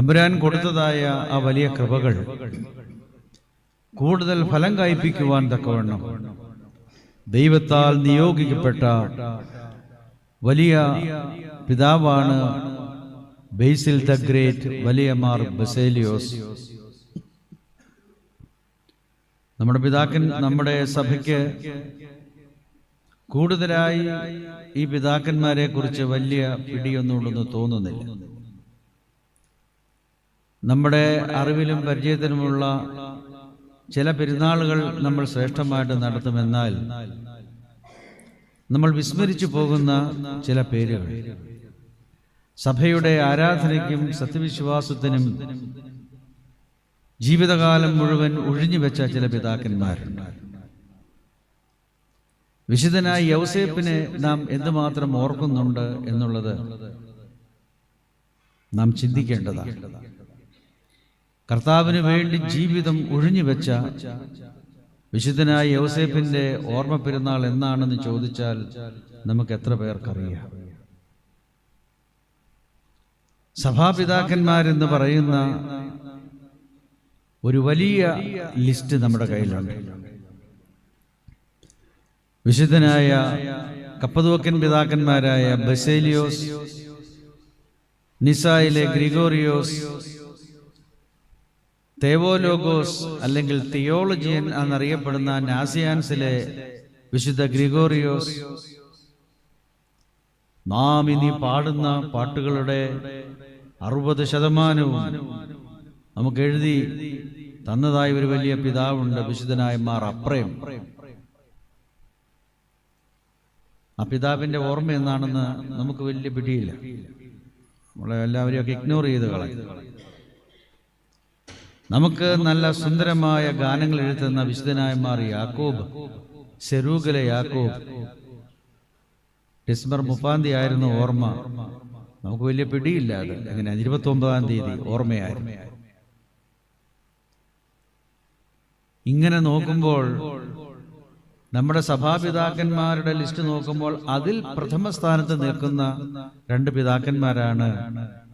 തമ്പുരാൻ കൊടുത്തതായ ആ വലിയ കൃപകൾ കൂടുതൽ ഫലം കായ്പിക്കുവാൻ തക്കവണ്ണം. ദൈവത്താൽ നിയോഗിക്കപ്പെട്ട വലിയ പിതാവാണ് ബേസിൽ ദ ഗ്രേറ്റ് വലിയ മാർ ബസേലിയോസ്. നമ്മുടെ പിതാക്കൻ നമ്മുടെ സഭയ്ക്ക് കൂടുതലായി ഈ പിതാക്കന്മാരെ കുറിച്ച് വലിയ പിടിയൊന്നുമുണ്ടെന്ന് തോന്നുന്നില്ല. നമ്മുടെ അറിവിലും പരിചയത്തിലുമുള്ള ചില പെരുന്നാളുകൾ നമ്മൾ ശ്രേഷ്ഠമായിട്ട് നടത്തുമെന്നാൽ നമ്മൾ വിസ്മരിച്ചു പോകുന്ന ചില പേരുകൾ. സഭയുടെ ആരാധനയ്ക്കും സത്യവിശ്വാസത്തിനും ജീവിതകാലം മുഴുവൻ ഒഴിഞ്ഞു വെച്ച ചില പിതാക്കന്മാരുണ്ട് വിശുദ്ധനായ യൗസേപ്പിനെ നാം എന്തുമാത്രം ഓർക്കുന്നുണ്ട് എന്നുള്ളത് നാം ചിന്തിക്കേണ്ടതാണ്. കർത്താവിന് വേണ്ടി ജീവിതം ഒഴിഞ്ഞു വെച്ച വിശുദ്ധനായ യോസേഫിന്റെ ഓർമ്മ പെരുന്നാൾ എന്നാണെന്ന് ചോദിച്ചാൽ നമുക്ക് എത്ര പേർക്കറിയാം. സഭാപിതാക്കന്മാരെന്ന് പറയുന്ന ഒരു വലിയ ലിസ്റ്റ് നമ്മുടെ കയ്യിലുണ്ട്. വിശുദ്ധനായ കപ്പതുവക്കൻ പിതാക്കന്മാരായ ബസേലിയോസ് നിസായിലെ ഗ്രിഗോറിയോസ് തേവോലോഗോസ് അല്ലെങ്കിൽ തിയോളജിയൻ എന്നറിയപ്പെടുന്ന നാസിയാൻസിലെ വിശുദ്ധ ഗ്രിഗോറിയോസ് നാം ഇനി പാടുന്ന പാട്ടുകളുടെ അറുപത് ശതമാനവും നമുക്ക് എഴുതി തന്നതായി ഒരു വലിയ പിതാവുണ്ട് വിശുദ്ധനായ മാർ അപ്രയം ആ പിതാവിന്റെ ഓർമ്മ എന്നാണെന്ന് നമുക്ക് വലിയ പിടിയില്ല. നമ്മളെ എല്ലാവരെയും ഒക്കെ ഇഗ്നോർ ചെയ്ത് കളയും. നമുക്ക് നല്ല സുന്ദരമായ ഗാനങ്ങൾ എഴുതുന്ന വിശുദ്ധനായ മാർ യാക്കോബ് സെറൂഗലെ യാക്കോബ്. ഡിസംബർ മുപ്പാം തീയതി ആയിരുന്നു ഓർമ്മ. നമുക്ക് വലിയ പിടിയില്ല അത്. എങ്ങനെ? ഇരുപത്തി ഒമ്പതാം തീയതി ഓർമ്മയായിരുന്നു. ഇങ്ങനെ നോക്കുമ്പോൾ നമ്മുടെ സഭാപിതാക്കന്മാരുടെ ലിസ്റ്റ് നോക്കുമ്പോൾ അതിൽ പ്രഥമ സ്ഥാനത്ത് നിൽക്കുന്ന രണ്ട് പിതാക്കന്മാരാണ്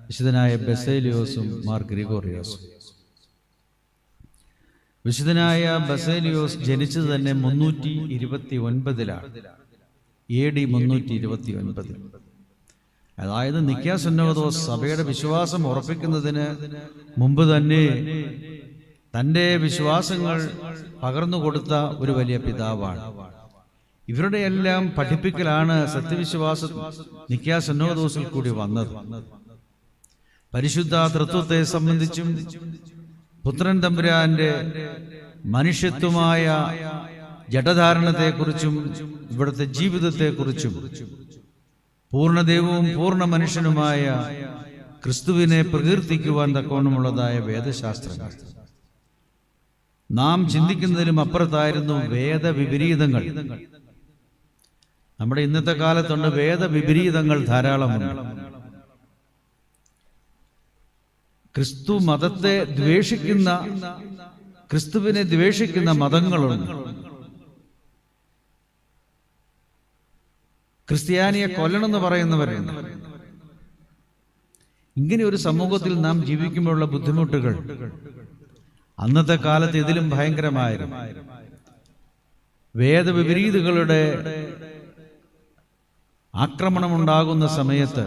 വിശുദ്ധനായ ബെസേലിയോസും മാർ ഗ്രിഗോറിയോസും. വിശുദ്ധനായ ബസേലിയോസ് ജനിച്ചത് തന്നെ മുന്നൂറ്റി ഇരുപത്തി ഒൻപതിലാണ് എ ഡി മുന്നൂറ്റി ഇരുപത്തി ഒൻപതിൽ അതായത് നിക്യാസുന്നോദോസ് സഭയുടെ വിശ്വാസം ഉറപ്പിക്കുന്നതിന് മുമ്പ് തന്നെ തന്റെ വിശ്വാസങ്ങൾ പകർന്നു കൊടുത്ത ഒരു വലിയ പിതാവാണ്. ഇവരുടെ എല്ലാം പഠിപ്പിക്കലാണ് സത്യവിശ്വാസ നിക്കാസന്നോദോസിൽ കൂടി വന്നത്. പരിശുദ്ധ തൃത്വത്തെ സംബന്ധിച്ചും പുത്രൻ തമ്പുരാന്റെ മനുഷ്യത്വമായ ജഡധാരണത്തെക്കുറിച്ചും ഇവിടുത്തെ ജീവിതത്തെക്കുറിച്ചും പൂർണദൈവവും പൂർണ മനുഷ്യനുമായ ക്രിസ്തുവിനെ പ്രകീർത്തിക്കുവാൻ തക്കോണമുള്ളതായ വേദശാസ്ത്രങ്ങൾ. നാം ചിന്തിക്കുന്നതിലും അപ്പുറത്തായിരുന്നു വേദവിപരീതങ്ങൾ. നമ്മുടെ ഇന്നത്തെ കാലത്തുണ്ട് വേദവിപരീതങ്ങൾ ധാരാളമുണ്ട്. ക്രിസ്തു മതത്തെ ദ്വേഷിക്കുന്ന ക്രിസ്തുവിനെ ദ്വേഷിക്കുന്ന മതങ്ങളുണ്ട്. ക്രിസ്ത്യാനിയെ കൊല്ലണമെന്ന് പറയുന്നവരുണ്ട് ഇങ്ങനെ ഒരു സമൂഹത്തിൽ നാം ജീവിക്കുമ്പോഴുള്ള ബുദ്ധിമുട്ടുകൾ അന്നത്തെ കാലത്ത് ഇതിലും ഭയങ്കരമായിരുന്നു. വേദവിപരീതകളുടെ ആക്രമണമുണ്ടാകുന്ന സമയത്ത്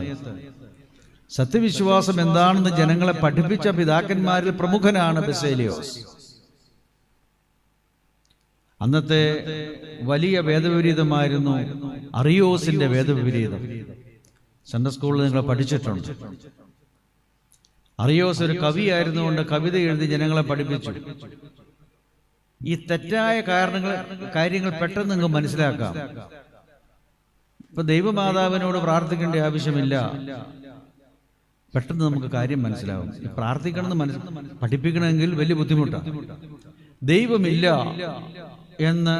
സത്യവിശ്വാസം എന്താണെന്ന് ജനങ്ങളെ പഠിപ്പിച്ച പിതാക്കന്മാരിൽ പ്രമുഖനാണ് ബെസേലിയോസ്. അന്നത്തെ വലിയ വേദവിപരീതമായിരുന്നു അറിയോസിന്റെ വേദവിപരീതം. സെൻട്രൽ സ്കൂളിൽ നിങ്ങൾ പഠിച്ചിട്ടുണ്ട്. അറിയോസ് ഒരു കവിയായിരുന്നുകൊണ്ട് കവിത എഴുതി ജനങ്ങളെ പഠിപ്പിച്ചു. ഈ തെറ്റായ കാരണങ്ങൾ കാര്യങ്ങൾ പെട്ടെന്ന് നിങ്ങൾ മനസ്സിലാക്കാം. ഇപ്പൊ ദൈവമാതാവിനോട് പ്രാർത്ഥിക്കേണ്ട ആവശ്യമില്ല. പെട്ടെന്ന് നമുക്ക് കാര്യം മനസ്സിലാവും. പ്രാർത്ഥിക്കണമെന്ന് മനസ്സ് പഠിപ്പിക്കണമെങ്കിൽ വലിയ ബുദ്ധിമുട്ടാണ് ദൈവമില്ല എന്ന്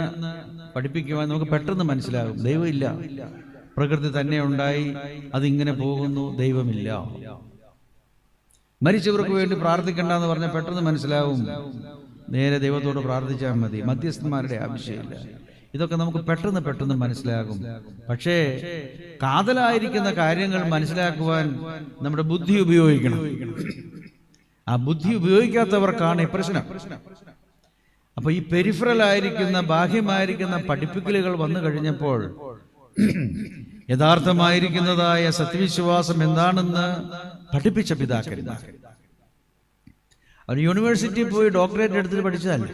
പഠിപ്പിക്കുവാൻ നമുക്ക് പെട്ടെന്ന് മനസ്സിലാകും ദൈവമില്ല. പ്രകൃതി തന്നെ ഉണ്ടായി അതിങ്ങനെ പോകുന്നു ദൈവമില്ല. മരിച്ചവർക്ക് വേണ്ടി പ്രാർത്ഥിക്കണ്ട എന്ന് പറഞ്ഞാൽ പെട്ടെന്ന് മനസ്സിലാവും. നേരെ ദൈവത്തോട് പ്രാർത്ഥിച്ചാൽ മതി. മധ്യസ്ഥന്മാരുടെ ആവശ്യമില്ല. ഇതൊക്കെ നമുക്ക് പെട്ടെന്ന് പെട്ടെന്ന് മനസ്സിലാകും. പക്ഷേ കാതലായിരിക്കുന്ന കാര്യങ്ങൾ മനസ്സിലാക്കുവാൻ നമ്മുടെ ബുദ്ധി ഉപയോഗിക്കണം. ആ ബുദ്ധി ഉപയോഗിക്കാത്തവർക്കാണ് ഈ പ്രശ്നം. അപ്പൊ ഈ പെരിഫറൽ ആയിരിക്കുന്ന ബാഹ്യമായിരിക്കുന്ന പഠിപ്പിക്കലുകൾ വന്നു കഴിഞ്ഞപ്പോൾ യഥാർത്ഥമായിരിക്കുന്നതായ സത്യവിശ്വാസം എന്താണെന്ന് പഠിപ്പിച്ച പിതാക്കരുത് അവർ യൂണിവേഴ്സിറ്റിയിൽ പോയി ഡോക്ടറേറ്റ് എടുത്തിട്ട് പഠിച്ചതല്ല?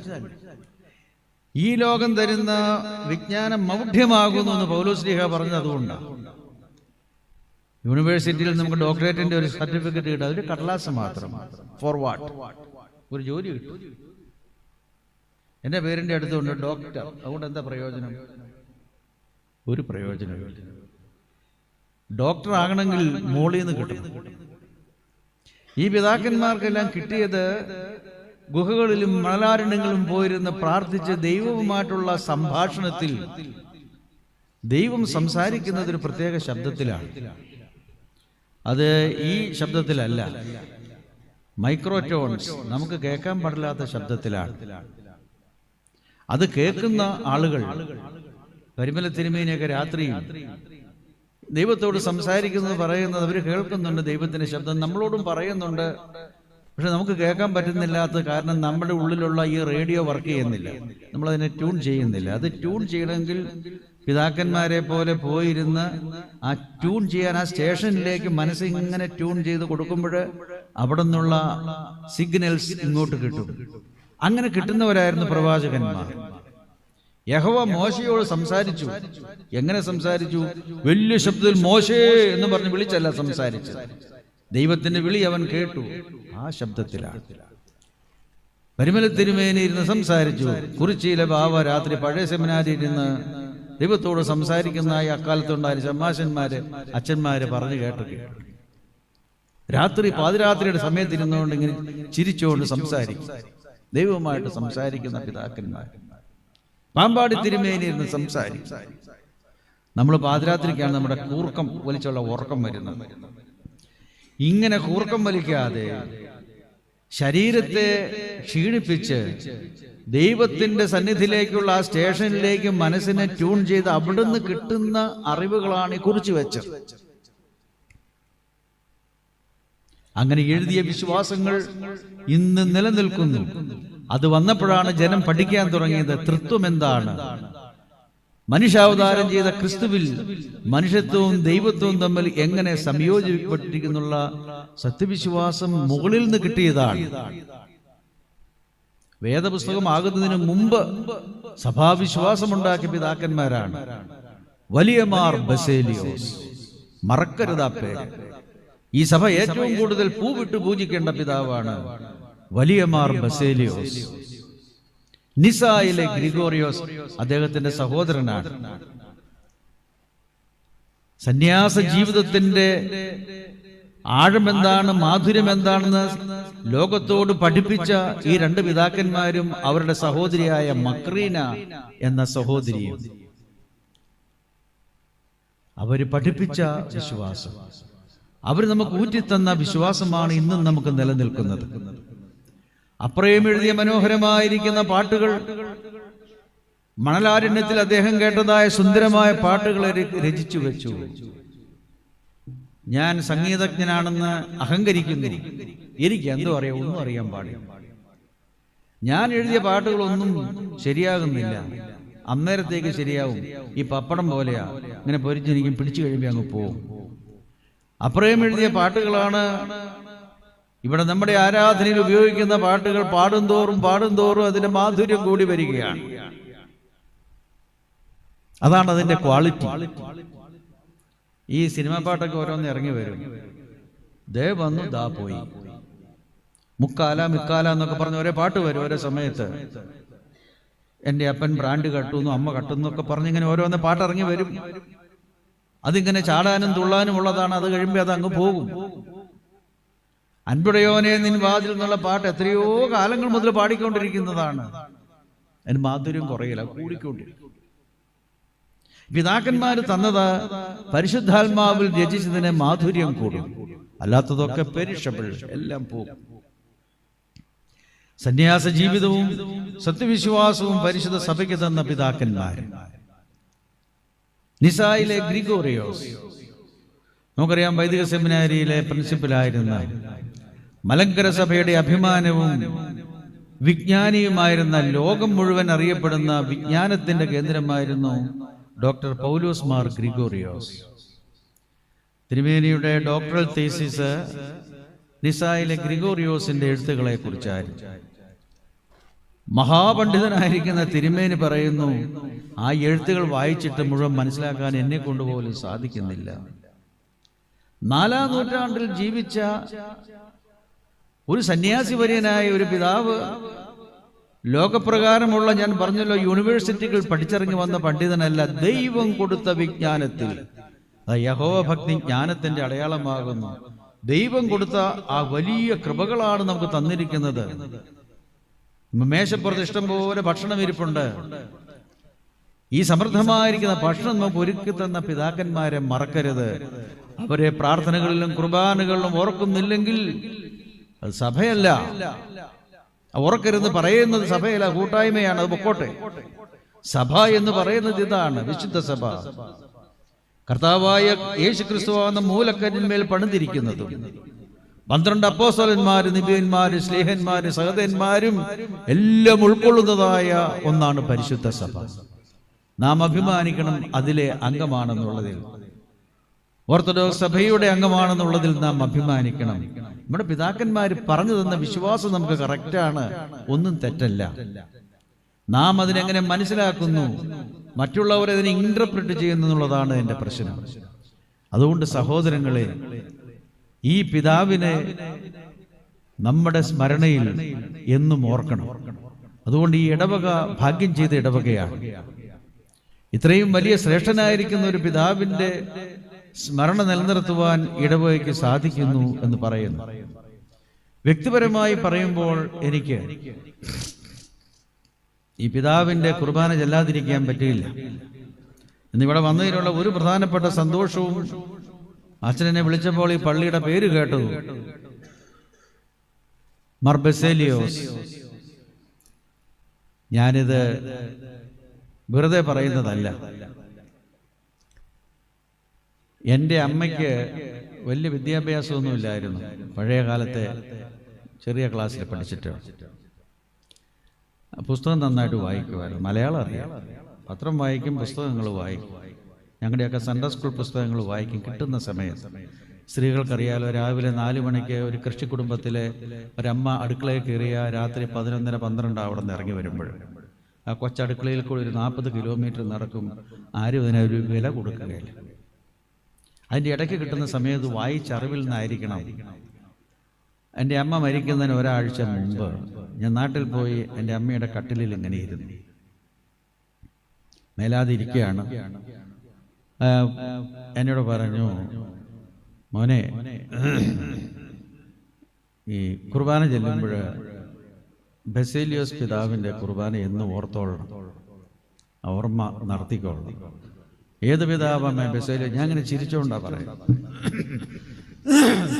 ഈ ലോകം തരുന്ന വിജ്ഞാനം മൗഢ്യമാകുന്നു എന്ന് പൗലോസ്ലിഹ പറഞ്ഞത് അതുകൊണ്ടാണ്. യൂണിവേഴ്സിറ്റിയിൽ നമുക്ക് ഡോക്ടറേറ്റിന്റെ ഒരു സർട്ടിഫിക്കറ്റ് കിട്ടും. അതൊരു കടലാസ് മാത്രം. For what? ഒരു ജോലി കിട്ടും. എന്റെ പേരിന്റെ അടുത്തുണ്ട് ഡോക്ടർ. അതുകൊണ്ട് എന്താ പ്രയോജനം? ഒരു പ്രയോജനമില്ല ഡോക്ടർ ആകണമെങ്കിൽ മോളിൽ കിട്ടും ഈ പിതാക്കന്മാർക്കെല്ലാം കിട്ടിയത് ഗുഹകളിലും മണലാരണ്യങ്ങളും പോയിരുന്ന് പ്രാർത്ഥിച്ച് ദൈവവുമായിട്ടുള്ള സംഭാഷണത്തിൽ ദൈവം സംസാരിക്കുന്നത് ഒരു പ്രത്യേക ശബ്ദത്തിലാണ്. അത് ഈ ശബ്ദത്തിലല്ല. മൈക്രോറ്റോൺസ് നമുക്ക് കേൾക്കാൻ പാടില്ലാത്ത ശബ്ദത്തിലാണ്. അത് കേൾക്കുന്ന ആളുകൾ പരിമല തിരുമേനിയൊക്കെ രാത്രിയും ദൈവത്തോട് സംസാരിക്കുന്നത് പറയുന്നത് അവർ കേൾക്കുന്നുണ്ട് ദൈവത്തിന്റെ ശബ്ദം നമ്മളോടും പറയുന്നുണ്ട്. പക്ഷെ നമുക്ക് കേൾക്കാൻ പറ്റുന്നില്ലാത്ത കാരണം നമ്മുടെ ഉള്ളിലുള്ള ഈ റേഡിയോ വർക്ക് ചെയ്യുന്നില്ല. നമ്മളതിനെ ട്യൂൺ ചെയ്യുന്നില്ല. അത് ട്യൂൺ ചെയ്യണമെങ്കിൽ പിതാക്കന്മാരെ പോലെ പോയിരുന്ന് ആ ട്യൂൺ ചെയ്യാൻ ആ സ്റ്റേഷനിലേക്ക് മനസ്സ് ഇങ്ങനെ ട്യൂൺ ചെയ്ത് കൊടുക്കുമ്പോൾ അവിടെ നിന്നുള്ള സിഗ്നൽസ് ഇങ്ങോട്ട് കിട്ടും. അങ്ങനെ കിട്ടുന്നവരായിരുന്നു പ്രവാചകന്മാർ. യഹോവ മോശയോട് സംസാരിച്ചു. എങ്ങനെ സംസാരിച്ചു? വലിയ ശബ്ദത്തിൽ മോശേ എന്ന് പറഞ്ഞ് വിളിച്ചല്ല സംസാരിച്ചത്. ദൈവത്തിന്റെ വിളി അവൻ കേട്ടു. ആ ശബ്ദത്തിലാണ്. പരിമല തിരുമേനി ഇരുന്ന് സംസാരിച്ചു. കുറിച്ചിയിലെ ബാവ രാത്രി പഴയ സെമിനാരിൽ ഇരുന്ന് ദൈവത്തോട് സംസാരിക്കുന്നതായി അക്കാലത്തുണ്ടായ ചമ്മാശന്മാര് അച്ഛന്മാര് പറഞ്ഞു കേട്ടു. രാത്രി പാതിരാത്രിയുടെ സമയത്ത് ഇരുന്നുകൊണ്ട് ഇങ്ങനെ ചിരിച്ചുകൊണ്ട് സംസാരിക്കും. ദൈവവുമായിട്ട് സംസാരിക്കുന്ന പിതാക്കന്മാർ പാമ്പാടി തിരുമേനി ഇരുന്ന് സംസാരിക്കും. നമ്മൾ പാതിരാത്രിക്കാണ് നമ്മുടെ കൂർക്കം വലിച്ചുള്ള ഉറക്കം വരുന്നത്. ഇങ്ങനെ കൂർക്കം വലിക്കാതെ ശരീരത്തെ ക്ഷീണിപ്പിച്ച് ദൈവത്തിന്റെ സന്നിധിയിലേക്കുള്ള ആ സ്റ്റേഷനിലേക്ക് മനസ്സിനെ ട്യൂൺ ചെയ്ത് അവിടുന്ന് കിട്ടുന്ന അറിവുകളാണ് ഈ കുറിച്ച് വെച്ചത്. അങ്ങനെ എഴുതിയ വിശ്വാസങ്ങൾ ഇന്ന് നിലനിൽക്കുന്നു. അത് വന്നപ്പോഴാണ് ജനം പഠിക്കാൻ തുടങ്ങിയത്. തൃത്വം എന്താണ്? മനുഷ്യാവതാരം ചെയ്ത ക്രിസ്തുവിൽ മനുഷ്യത്വവും ദൈവത്വവും തമ്മിൽ എങ്ങനെ സംയോജിപ്പെട്ടിരിക്കുന്ന സത്യവിശ്വാസം മുകളിൽ നിന്ന് കിട്ടിയതാണ്. വേദപുസ്തകം വേദപുസ്തകമാകുന്നതിന് മുമ്പ് സഭാവിശ്വാസം ഉണ്ടാക്കിയ പിതാക്കന്മാരാണ്. വലിയമാർ ബസേലിയോസ്. മറക്കരുതാപ്പേ ഈ സഭ ഏറ്റവും കൂടുതൽ പൂവിട്ട് പൂജിക്കേണ്ട പിതാവാണ് വലിയമാർ ബസേലിയോസ്. നിസായിലെ ഗ്രിഗോറിയോസ് അദ്ദേഹത്തിന്റെ സഹോദരനാണ്. സന്യാസ ജീവിതത്തിന്റെ ആഴം എന്താണ് മാധുര്യം എന്താണെന്ന് ലോകത്തോട് പഠിപ്പിച്ച ഈ രണ്ട് പിതാക്കന്മാരും അവരുടെ സഹോദരിയായ മക്രീന എന്ന സഹോദരിയും. അവർ പഠിപ്പിച്ച വിശ്വാസം. അവർ നമുക്ക് ഊറ്റിത്തന്ന വിശ്വാസമാണ് ഇന്നും നമുക്ക് നിലനിൽക്കുന്നത്. അപ്രയം എഴുതിയ മനോഹരമായിരിക്കുന്ന പാട്ടുകൾ. മണലാരണ്യത്തിൽ അദ്ദേഹം കേട്ടതായ സുന്ദരമായ പാട്ടുകളെ രചിച്ചു വെച്ചു. ഞാൻ സംഗീതജ്ഞനാണെന്ന് അഹങ്കരിക്കുന്നു. എനിക്ക് എന്തോ അറിയാം ഒന്നും അറിയാൻ പാടില്ല. ഞാൻ എഴുതിയ പാട്ടുകളൊന്നും ശരിയാകുന്നില്ല. അന്നേരത്തേക്ക് ശരിയാവും. ഈ പപ്പടം പോലെയാ. ഇങ്ങനെ പൊരിച്ചെനിക്കും പിടിച്ചു കഴിയുമ്പോൾ അങ്ങ് പോവും. അപ്രയം എഴുതിയ പാട്ടുകളാണ് ഇവിടെ നമ്മുടെ ആരാധനയിൽ ഉപയോഗിക്കുന്ന പാട്ടുകൾ പാടും തോറും പാടും തോറും അതിന്റെ മാധുര്യം കൂടി വരികയാണ്. അതാണ് അതിന്റെ ക്വാളിറ്റി. ഈ സിനിമാ പാട്ടൊക്കെ ഓരോന്ന് ഇറങ്ങി വരും. ദേ വന്നു ദാ പോയി. മുക്കാല മിക്കാല എന്നൊക്കെ പറഞ്ഞ ഒരേ പാട്ട് വരും ഓരോ സമയത്ത്. എന്റെ അപ്പൻ ബ്രാൻഡ് കട്ടുന്നു അമ്മ കട്ടുന്നു ഒക്കെ പറഞ്ഞിങ്ങനെ ഓരോന്ന് പാട്ടിറങ്ങി വരും. അതിങ്ങനെ ചാടാനും തുള്ളാനും ഉള്ളതാണ്. അത് കഴിയുമ്പോൾ അത് അങ്ങ് പോകും. അൻപുടയോനെ നിൻ വാതിൽ എന്നുള്ള പാട്ട് എത്രയോ കാലങ്ങൾ മുതൽ പാടിക്കൊണ്ടിരിക്കുന്നതാണ്. അതിന് മാധുര്യം കുറയില്ല കൂടിക്കൊണ്ടിരിക്കും. പിതാക്കന്മാർ തന്നത് പരിശുദ്ധാത്മാവിൽ രചിച്ചതിന് മാധുര്യം കൂടും. അല്ലാത്തതൊക്കെ പെരിഷബിൾ എല്ലാം പോകും. സന്യാസ ജീവിതവും സത്യവിശ്വാസവും പരിശുദ്ധ സഭയ്ക്ക് തന്ന പിതാക്കന്മാർ നിസായിലെ ഗ്രിഗോറിയോസ്. നമുക്കറിയാം വൈദിക സെമിനാരിയിലെ പ്രിൻസിപ്പലായിരുന്ന മലങ്കര സഭയുടെ അഭിമാനവും വിജ്ഞാനിയുമായിരുന്ന ലോകം മുഴുവൻ അറിയപ്പെടുന്ന വിജ്ഞാനത്തിന്റെ കേന്ദ്രമായിരുന്നു ഡോക്ടർ പൗലോസ് മാർ ഗ്രിഗോറിയോസ്. തിരുമേനിയുടെ ഡോക്ടറൽ തീസിസ് നിസായിലെ ഗ്രിഗോറിയോസിന്റെ എഴുത്തുകളെ കുറിച്ചായിരുന്നു മഹാപണ്ഡിതനായിരിക്കുന്ന തിരുമേനി പറയുന്നു ആ എഴുത്തുകൾ വായിച്ചിട്ട് മുഴുവൻ മനസ്സിലാക്കാൻ എന്നെ കൊണ്ടുപോലും സാധിക്കുന്നില്ല. നാലാം നൂറ്റാണ്ടിൽ ജീവിച്ച ഒരു സന്യാസി വര്യനായ ഒരു പിതാവ് ലോകപ്രകാരമുള്ള ഞാൻ പറഞ്ഞല്ലോ യൂണിവേഴ്സിറ്റികൾ പഠിച്ചിറങ്ങി വന്ന പണ്ഡിതനല്ല ദൈവം കൊടുത്ത വിജ്ഞാനത്തിൽ. യഹോവ ഭക്തി ജ്ഞാനത്തിന്റെ അടയാളമാകുന്നു. ദൈവം കൊടുത്ത ആ വലിയ കൃപകളാണ് നമുക്ക് തന്നിരിക്കുന്നത്. മേശപ്പുറത്ത് ഇഷ്ടം പോലെ ഭക്ഷണം ഇരിപ്പുണ്ട്. ഈ സമൃദ്ധമായിരിക്കുന്ന ഭക്ഷണം നമുക്ക് ഒരുക്കി തന്ന പിതാക്കന്മാരെ മറക്കരുത്. അവരെ പ്രാർത്ഥനകളിലും കുർബാനകളിലും ഓർക്കുന്നില്ലെങ്കിൽ അത് സഭയല്ല. ഉറക്കരുന്ന് പറയുന്നത് സഭയല്ല കൂട്ടായ്മയാണ് അത് പൊക്കോട്ടെ. സഭ എന്ന് പറയുന്നത് ഇതാണ് വിശുദ്ധ സഭ. കർത്താവായ യേശു ക്രിസ്തുവാണ് മൂലക്കല്ലിന്മേൽ പണിതിരിക്കുന്നതും. പന്ത്രണ്ട് അപ്പോസ്തലന്മാര് നിബിയന്മാര് സ്നേഹന്മാര് സഹതന്മാരും എല്ലാം ഉൾക്കൊള്ളുന്നതായ ഒന്നാണ് പരിശുദ്ധ സഭ. നാം അഭിമാനിക്കണം അതിലെ അംഗമാണെന്നുള്ളതിൽ. ഓർത്തഡോക്സ് സഭയുടെ അംഗമാണെന്നുള്ളതിൽ നാം അഭിമാനിക്കണം. നമ്മുടെ പിതാക്കന്മാർ പറഞ്ഞു തന്ന വിശ്വാസം നമുക്ക് കറക്റ്റാണ്. ഒന്നും തെറ്റല്ല. നാം അതിനെങ്ങനെ മനസ്സിലാക്കുന്നു? മറ്റുള്ളവരെ അതിനെ ഇന്റർപ്രറ്റ് ചെയ്യുന്നു എന്നുള്ളതാണ് എന്റെ പ്രശ്നം. അതുകൊണ്ട് സഹോദരങ്ങളെ ഈ പിതാവിനെ നമ്മുടെ സ്മരണയിൽ എന്നും ഓർക്കണം. അതുകൊണ്ട് ഈ ഇടവക ഭാഗ്യം ചെയ്ത ഇടവകയാണ്. ഇത്രയും വലിയ ശ്രേഷ്ഠനായിരിക്കുന്ന ഒരു പിതാവിന്റെ സ്മരണ നിലനിർത്തുവാൻ ഇടവകയ്ക്ക് സാധിക്കുന്നു എന്ന് പറയുന്നു. വ്യക്തിപരമായി പറയുമ്പോൾ എനിക്ക് ഈ പിതാവിന്റെ കുർബാന ചെല്ലാതിരിക്കാൻ പറ്റിയില്ല. എന്നിവിടെ വന്നതിനുള്ള ഒരു പ്രധാനപ്പെട്ട സന്തോഷവും അച്ഛനെ വിളിച്ചപ്പോൾ ഈ പള്ളിയുടെ പേര് കേട്ടു മർബസേലിയോസ്. ഞാനിത് വെറുതെ പറയുന്നതല്ല. എന്റെ അമ്മയ്ക്ക് വലിയ വിദ്യാഭ്യാസമൊന്നുമില്ലായിരുന്നു. പഴയ കാലത്തെ ചെറിയ ക്ലാസ്സിൽ പഠിച്ചിട്ട്. പുസ്തകം നന്നായിട്ട് വായിക്കുമായിരുന്നു. മലയാളം അറിയാം. പത്രം വായിക്കും പുസ്തകങ്ങൾ വായിക്കും. ഞങ്ങളുടെയൊക്കെ സൺഡേ സ്കൂൾ പുസ്തകങ്ങൾ വായിക്കും. കിട്ടുന്ന സമയത്ത് സ്ത്രീകൾക്കറിയാലോ രാവിലെ നാല് മണിക്ക് ഒരു കൃഷി കുടുംബത്തിലെ ഒരമ്മ അടുക്കളയിൽ കയറിയ രാത്രി പതിനൊന്നര പന്ത്രണ്ട് അവിടെ നിന്ന് ഇറങ്ങി വരുമ്പോൾ. ആ കൊച്ചടുക്കളയിൽ കൂടി ഒരു നാൽപ്പത് കിലോമീറ്റർ നടക്കും. ആരും അതിനൊരു വില കൊടുക്കുകയില്ല. അതിന്റെ ഇടയ്ക്ക് കിട്ടുന്ന സമയത്ത് വായിച്ചറിവിൽ നിന്നായിരിക്കണം. എന്റെ അമ്മ മരിക്കുന്നതിന് ഒരാഴ്ച മുമ്പ് ഞാൻ നാട്ടിൽ പോയി എന്റെ അമ്മയുടെ കട്ടിലിൽ ഇങ്ങനെ ഇരുന്നു. മേലാതിരിക്കുകയാണ് എന്നോട് പറഞ്ഞു മോനെ ഈ കുർബാന ചെല്ലുമ്പോൾ ബസേലിയോസ് പിതാവിന്റെ കുർബാന എന്ന് ഓർത്തോളണം. ഓർമ്മ നടത്തിക്കോളണം. ഏത് പിതാവമ്മ ബസേലിയോ. ഞാൻ അങ്ങനെ ചിരിച്ചോണ്ടാ പറയാം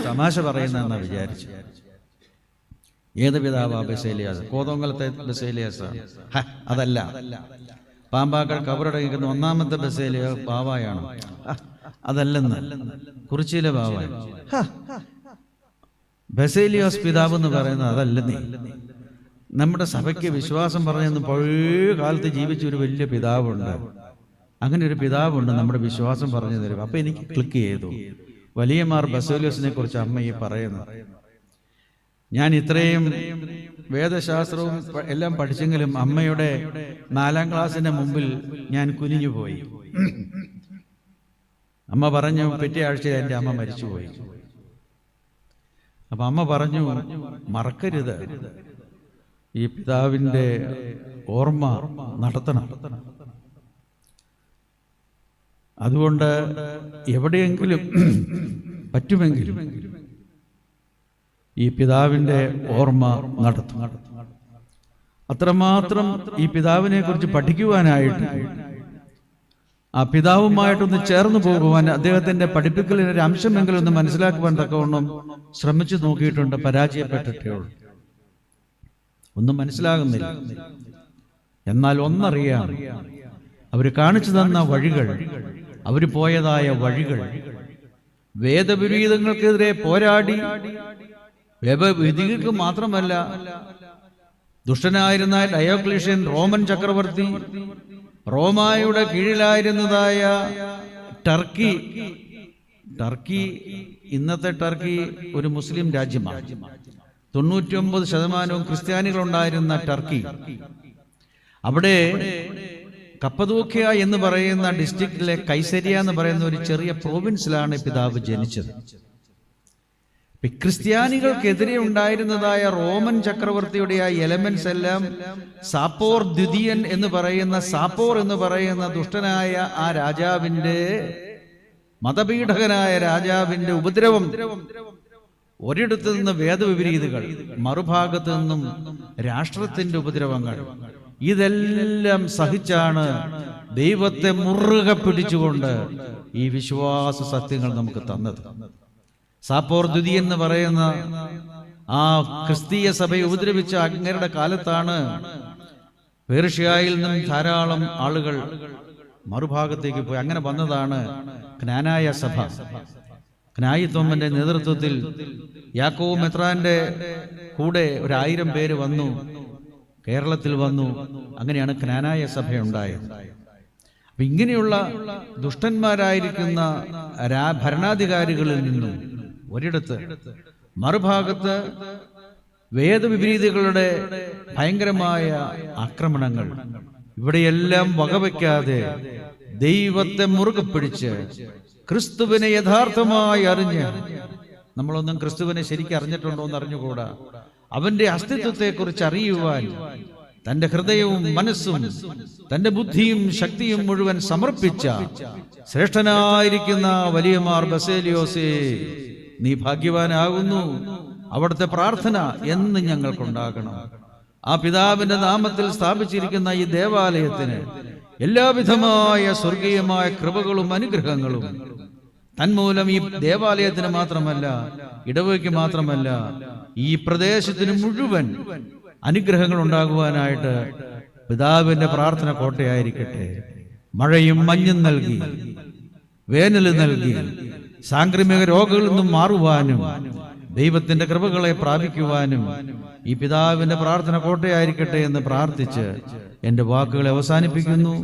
തമാശ പറയുന്നതെന്നാ വിചാരിച്ചു. ഏത് പിതാവാ ബസേലിയാസ് കോതോങ്കലത്തെ ബസേലിയാസ് അതല്ല. പാമ്പാക്കൾ കബറടങ്ങിക്കുന്ന ഒന്നാമത്തെ ബസേലിയ പാവായാണ്. അതല്ലെന്ന്. കുറിച്ചിയിലെ പാവായ. ബസേലിയോസ് പിതാവ് എന്ന് പറയുന്നത് നീ നമ്മുടെ സഭയ്ക്ക് വിശ്വാസം പറഞ്ഞെന്ന് പഴയ കാലത്ത് ജീവിച്ച ഒരു വലിയ പിതാവുണ്ട്. അങ്ങനെ ഒരു പിതാവുണ്ട് നമ്മുടെ വിശ്വാസം പറഞ്ഞു തരും. അപ്പൊ എനിക്ക് ക്ലിക്ക് ചെയ്തു. വലിയമാർ ബസേലിയോസിനെ കുറിച്ച് അമ്മ ഈ പറയുന്നു. ഞാൻ ഇത്രയും വേദശാസ്ത്രവും എല്ലാം പഠിച്ചെങ്കിലും അമ്മയുടെ നാലാം ക്ലാസ്സിന്റെ മുമ്പിൽ ഞാൻ കുനിഞ്ഞുപോയി അമ്മ പറഞ്ഞു പിറ്റേ ആഴ്ച എന്റെ അമ്മ മരിച്ചുപോയി. അപ്പൊ അമ്മ പറഞ്ഞു മറക്കരുത്. ഈ പിതാവിന്റെ ഓർമ്മ നടത്തണം. അതുകൊണ്ട് എവിടെയെങ്കിലും പറ്റുമെങ്കിൽ ഈ പിതാവിന്റെ ഓർമ്മ നടത്തും. അത്രമാത്രം ഈ പിതാവിനെ കുറിച്ച് പഠിക്കുവാനായിട്ട് ആ പിതാവുമായിട്ടൊന്ന് ചേർന്ന് പോകുവാൻ അദ്ദേഹത്തിന്റെ പഠിപ്പിക്കലിന് ഒരു അംശമെങ്കിലും ഒന്ന് മനസ്സിലാക്കുവാൻ തക്കവണ്ണം ശ്രമിച്ചു നോക്കിയിട്ടുണ്ട് പരാജയപ്പെട്ടിട്ടേ ഉള്ളൂ. ഒന്നും മനസ്സിലാകുന്നില്ല. എന്നാൽ ഒന്നറിയാം അവർ കാണിച്ചു തന്ന വഴികൾ അവർ പോയതായ വഴികൾ. വേദവിപരീതങ്ങൾക്കെതിരെ പോരാടി. വേദവിധികൾക്ക് മാത്രമല്ല ദുഷ്ടനായിരുന്ന ഡയോക്ലീഷ്യൻ റോമൻ ചക്രവർത്തി റോമായുടെ കീഴിലായിരുന്നതായ ടർക്കി. ടർക്കി ഇന്നത്തെ ടർക്കി ഒരു മുസ്ലിം രാജ്യമാണ്. തൊണ്ണൂറ്റി ഒമ്പത് ശതമാനവും ക്രിസ്ത്യാനികളുണ്ടായിരുന്ന ടർക്കി. അവിടെ കപ്പദൂക്യ എന്ന് പറയുന്ന ഡിസ്ട്രിക്റ്റിലെ കൈസരിയ എന്ന് പറയുന്ന ഒരു ചെറിയ പ്രോവിൻസിലാണ് പിതാവ് ജനിച്ചത്. ക്രിസ്ത്യാനികൾക്കെതിരെ ഉണ്ടായിരുന്നതായ റോമൻ ചക്രവർത്തിയുടെ ആ എലമെന്റ്സ് എല്ലാം സാപ്പോർ ദ്വിതീയൻ എന്ന് പറയുന്ന സാപ്പോർ എന്ന് പറയുന്ന ദുഷ്ടനായ ആ രാജാവിന്റെ മതപീഠകനായ രാജാവിന്റെ ഉപദ്രവം ഒരിടത്തു നിന്ന് വേദവിപരീതകൾ മറുഭാഗത്തു നിന്നും രാഷ്ട്രത്തിന്റെ ഉപദ്രവങ്ങൾ ഇതെല്ലാം സഹിച്ചാണ് ദൈവത്തെ മുറുകെ പിടിച്ചുകൊണ്ട് ഈ വിശ്വാസ സത്യങ്ങൾ നമുക്ക് തന്നത്. സാപ്പോർ ദ്വിതി എന്ന് പറയുന്ന ആ ക്രിസ്തീയ സഭയെ ഉപദ്രവിച്ച അങ്ങരുടെ കാലത്താണ് പേർഷ്യയിൽ നിന്നും ധാരാളം ആളുകൾ മറുഭാഗത്തേക്ക് പോയി. അങ്ങനെ വന്നതാണ് ജ്ഞാനായ സഭ. ജ്ഞായിത്വമ്മന്റെ നേതൃത്വത്തിൽ യാക്കോ മെത്രാന്റെ കൂടെ ഒരായിരം പേര് വന്നു. കേരളത്തിൽ വന്നു. അങ്ങനെയാണ് ക്നാനായ സഭ ഉണ്ടായത് അപ്പൊ ഇങ്ങനെയുള്ള ദുഷ്ടന്മാരായിരിക്കുന്ന ഭരണാധികാരികളിൽ നിന്നും ഒരിടത്ത് മറുഭാഗത്ത് വേദവിപരീതികളുടെ ഭയങ്കരമായ ആക്രമണങ്ങൾ ഇവിടെയെല്ലാം വകവയ്ക്കാതെ ദൈവത്തെ മുറുകെ പിടിച്ച് ക്രിസ്തുവിനെ യഥാർത്ഥമായി അറിഞ്ഞ് നമ്മളൊന്നും ക്രിസ്തുവിനെ ശരിക്കും അറിഞ്ഞിട്ടുണ്ടോ എന്ന് അറിഞ്ഞുകൂടാ. അവന്റെ അസ്തിത്വത്തെക്കുറിച്ച് അറിയുവാൻ തന്റെ ഹൃദയവും മനസ്സും തന്റെ ബുദ്ധിയും ശക്തിയും മുഴുവൻ സമർപ്പിച്ച ശ്രേഷ്ഠനായിരിക്കുന്ന വലിയമാർ ബസേലിയോസേ നീ ഭാഗ്യവാനാകുന്നു. അവിടുത്തെ പ്രാർത്ഥന എന്ന് ഞങ്ങൾക്കുണ്ടാകണം. ആ പിതാവിന്റെ നാമത്തിൽ സ്ഥാപിച്ചിരിക്കുന്ന ഈ ദേവാലയത്തിന് എല്ലാവിധമായ സ്വർഗീയമായ കൃപകളും അനുഗ്രഹങ്ങളും തന്മൂലം ഈ ദേവാലയത്തിന് മാത്രമല്ല ഇടവയ്ക്ക് മാത്രമല്ല ഈ പ്രദേശത്തിന് മുഴുവൻ അനുഗ്രഹങ്ങൾ ഉണ്ടാകുവാനായിട്ട് പിതാവിന്റെ പ്രാർത്ഥന കോട്ടയായിരിക്കട്ടെ. മഴയും മഞ്ഞും നൽകി വേനൽ നൽകി സാംക്രമിക രോഗങ്ങളിൽ നിന്നും മാറുവാനും ദൈവത്തിന്റെ കൃപകളെ പ്രാപിക്കുവാനും ഈ പിതാവിന്റെ പ്രാർത്ഥന കോട്ടയായിരിക്കട്ടെ എന്ന് പ്രാർത്ഥിച്ച് എന്റെ വാക്കുകളെ അവസാനിപ്പിക്കുന്നു.